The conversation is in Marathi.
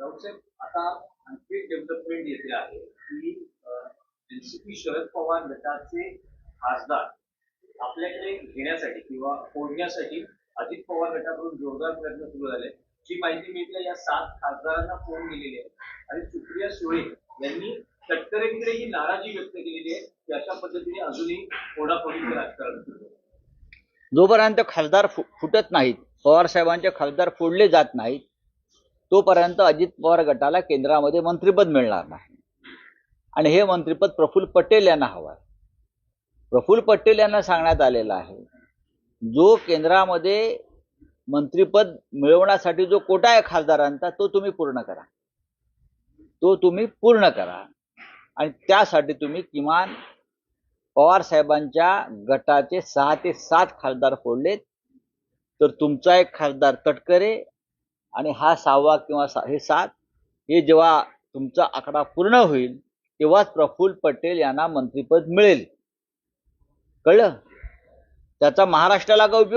राऊत साहेब आता आणखी डेव्हलपमेंट येते आहे की एनसीपी शरद पवार गटाचे खासदार आपल्याकडे घेण्यासाठी किंवा फोडण्यासाठी अजित पवार गटाकडून जोरदार प्रयत्न सुरू झाले. जी माहिती मिळते या सात खासदारांना फोन गेलेली आहे. आणि सुप्रिया सुळे यांनी तटकरेंकडे ही नाराजी व्यक्त केलेली आहे. की अशा पद्धतीने अजूनही फोडाफोडीचं राजकारण सुरू जोपर्यंत खासदार फु फुटत नाहीत पवार साहेबांचे खासदार फोडले जात नाहीत तोपर्यंत अजित पवार गटाला केंद्रामध्ये मंत्रिपद मिळणार नाही. आणि हे मंत्रिपद प्रफुल्ल पटेल यांना हवं आहे. प्रफुल्ल पटेल यांना सांगण्यात आलेलं आहे जो केंद्रामध्ये मंत्रिपद मिळवण्यासाठी जो कोटा आहे खासदारांचा तो तुम्ही पूर्ण करा. तो तुम्ही पूर्ण करा. आणि त्यासाठी तुम्ही किमान पवार साहेबांच्या गटाचे सहा ते सात खासदार फोडलेत. तर तुमचा एक खासदार तटकरे आणि हा सहावा किंवा सा हे सात हे जेव्हा तुमचा आकडा पूर्ण होईल तेव्हाच प्रफुल्ल पटेल यांना मंत्रिपद मिळेल. कळलं? त्याचा महाराष्ट्राला का उपयोग?